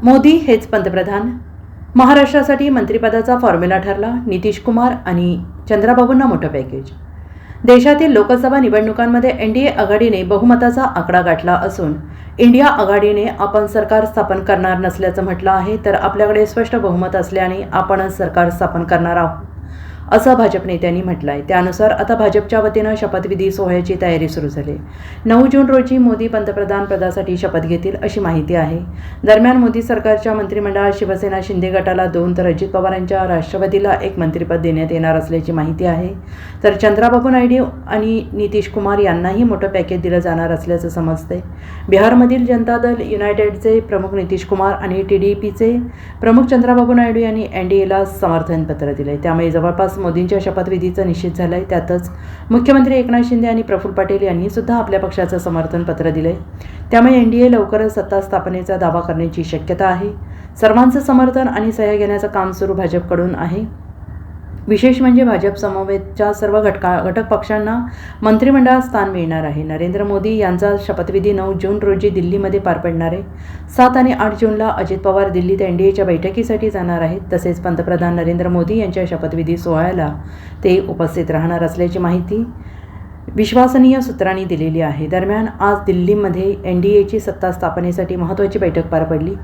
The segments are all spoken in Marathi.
मोदी हेच पंतप्रधान. महाराष्ट्रासाठी मंत्रिपदाचा फॉर्म्युला ठरला नितीश कुमार आणि चंद्राबाबूंना मोठं पॅकेज देशातील लोकसभा निवडणुकांमध्ये एन डी ए आघाडीने बहुमताचा आकडा गाठला असून इंडिया आघाडीने आपण सरकार स्थापन करणार नसल्याचं म्हटलं आहे तर आपल्याकडे स्पष्ट बहुमत असल्याने आपणच सरकार स्थापन करणार आहोत. असं भाजप नेत्यांनी म्हटलं आहे त्यानुसार आता भाजपच्या वतीनं शपथविधी सोहळ्याची तयारी सुरू झाली. नऊ जून रोजी मोदी पंतप्रधान पदासाठी शपथ घेतील अशी माहिती आहे. दरम्यान मोदी सरकारच्या मंत्रिमंडळात शिवसेना शिंदे गटाला दोन तर अजित पवारांच्या राष्ट्रवादीला एक मंत्रिपद देण्यात येणार असल्याची माहिती आहे. तर चंद्राबाबू नायडू आणि नितीश कुमार यांनाही मोठं पॅकेज दिलं जाणार असल्याचं समजते बिहारमधील जनता दल युनायटेडचे प्रमुख नितीश कुमार आणि टी डी पीचे प्रमुख चंद्राबाबू नायडू यांनी एन डी एला समर्थन पत्र दिले त्यामुळे जवळपास मोदींच्या शपथविधीचा निश्चित झालाय. आहे त्यातच मुख्यमंत्री एकनाथ शिंदे आणि प्रफुल्ल पटेल यांनी सुद्धा आपल्या पक्षाचं समर्थन पत्र दिलंय. त्यामुळे एन डी ए लवकरच सत्ता स्थापनेचा दावा करण्याची शक्यता आहे. सर्वांचं समर्थन आणि सह्या घेण्याचं काम सुरू भाजपकडून आहे. विशेष म्हणजे भाजप समवेतच्या सर्व घटका घटक पक्षांना मंत्रिमंडळात स्थान मिळणार आहे. नरेंद्र मोदी यांचा शपथविधी नऊ जून रोजी दिल्लीमध्ये पार पडणार आहे. सात आणि आठ जूनला अजित पवार दिल्लीत एन डी एच्या बैठकीसाठी जाणार आहेत. तसेच पंतप्रधान नरेंद्र मोदी यांच्या शपथविधी सोहळ्याला ते उपस्थित राहणार असल्याची माहिती विश्वसनीय सूत्रांनी दिलेली आहे. दरम्यान आज दिल्लीमध्ये एन डी एची सत्ता स्थापनेसाठी महत्त्वाची बैठक पार पडली.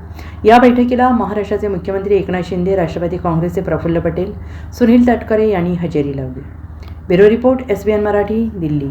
या बैठकीला महाराष्ट्राचे मुख्यमंत्री एकनाथ शिंदे राष्ट्रवादी काँग्रेसचे प्रफुल्ल पटेल सुनील तटकरे यांनी हजेरी लावली. Bureau report S B N Marathi Delhi.